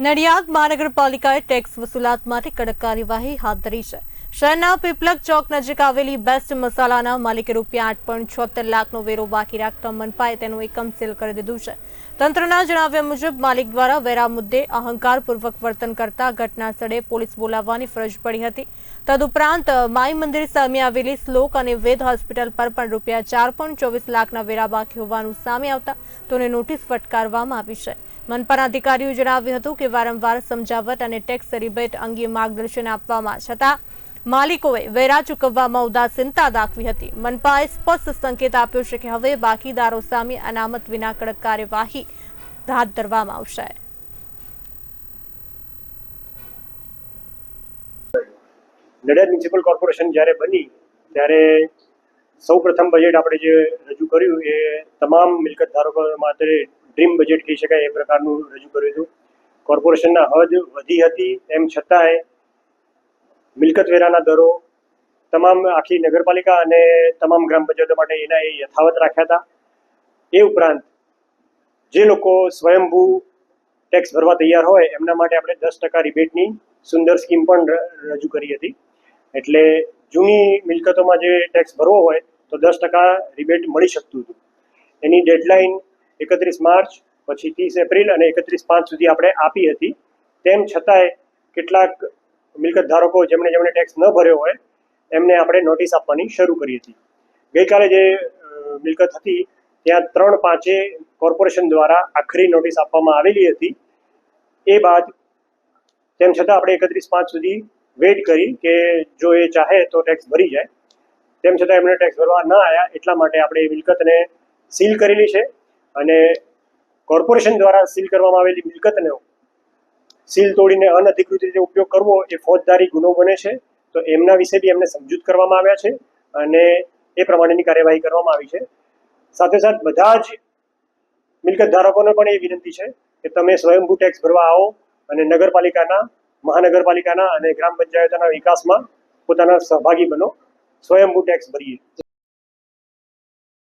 નડિયાદ મહાનગરપાલિકાએ ટેક્સ વસૂલાત માટે કડક કાર્યવાહી હાથ ધરી છે. શહેરના પીપલક ચોક નજીક આવેલી બેસ્ટ મસાલાના માલિકે રૂપિયા આઠ પોઈન્ટ છોતેર લાખનો વેરો બાકી રાખતા મનપાએ તેનું એકમ સીલ કરી દીધું છે. તંત્રના જણાવ્યા મુજબ, માલિક દ્વારા વેરા મુદ્દે અહંકારપૂર્વક વર્તન કરતા ઘટના સ્થળે પોલીસ બોલાવવાની ફરજ પડી હતી. તદુપરાંત, માઈ મંદિર સામે આવેલી શ્લોક અને વેદ હોસ્પિટલ પર પણ રૂપિયા ચાર પોઈન્ટ ચોવીસ લાખના વેરા બાકી હોવાનું સામે આવતા તેને નોટિસ ફટકારવામાં આવી છે. મનપાના અધિકારીઓ જણાવ્યું હતું કે વારંવાર સમજાવટ અને ટેક્સ રિબેટ અંગે માર્ગદર્શન આપવામાં છતાં માલિકોએ વેરા ચૂકવવામાં ઉદાસીનતા દાખવી હતી. મનપાએ સ્પષ્ટ સંકેત આપ્યો છે કે હવે બાકીદારો સામે અનામત વિના કડક કાર્યવાહી હાથ ધરવામાં આવશે. નડિયાદ મ્યુનિસિપલ કોર્પોરેશન જ્યારે બની, ત્યારે સૌ પ્રથમ બજેટ આપણે જે રજૂ કર્યું એ તમામ મિલકત ધારકો માટે ડ્રીમ બજેટ કહી શકાય એ પ્રકારનું રજૂ કર્યું હતું. કોર્પોરેશનના હદ વધી હતી, એમ છતાંય મિલકત વેરાના દરો, તમામ આખી નગરપાલિકા અને તમામ ગ્રામ પંચાયતો માટે એના એ યથાવત રાખ્યા હતા. એ ઉપરાંત જે લોકો સ્વયંભૂ ટેક્સ ભરવા તૈયાર હોય, એમના માટે આપણે દસ ટકા રિબેટની સુંદર સ્કીમ પણ રજૂ કરી હતી. એટલે જૂની મિલકતોમાં જે ટેક્સ ભરવો હોય, તો દસ ટકા રિબેટ મળી શકતું હતું. એની ડેડલાઇન એકત્રીસ માર્ચ, પછી ત્રીસ એપ્રિલ અને એકત્રીસ પાંચ સુધી આપણે આપી હતી. તેમ છતાંય કેટલાક મિલકત ધારકો જેમણે જેમણે ટેક્સ ન ભર્યો હોય, એમને આપણે નોટિસ આપવાની શરૂ કરી હતી. ગઈકાલે જે મિલકત હતી, ત્યાં ત્રણ પાંચે કોર્પોરેશન દ્વારા આખરી નોટિસ આપવામાં આવેલી હતી. એ બાદ તેમ છતાં આપણે એકત્રીસ પાંચ સુધી વેઇટ કરી કે જો એ ચાહે તો ટેક્સ ભરી જાય. તેમ છતાં એમણે ટેક્સ ભરવા ન આવ્યા એટલા માટે આપણે એ મિલકતને સીલ કરેલી છે. અને કોર્પોરેશન દ્વારા સીલ કરવામાં આવેલી મિલકતનો સીલ તોડીને અનધિકૃત રીતે ઉપયોગ કરવો એ ફોજદારી ગુનો બને છે. તો એમના વિશે બી એમને સમજૂત કરવામાં આવ્યા છે અને એ પ્રમાણેની કાર્યવાહી કરવામાં આવી છે. સાથે સાથ બધા જ મિલકત ધારકોને પણ એ વિનંતી છે કે તમે સ્વયંભૂ ટેક્સ ભરવા આવો અને નગરપાલિકાના, મહાનગરપાલિકાના અને ગ્રામ પંચાયતોના વિકાસમાં પોતાના સહભાગી બનો. સ્વયંભૂ ટેક્સ ભરીએ.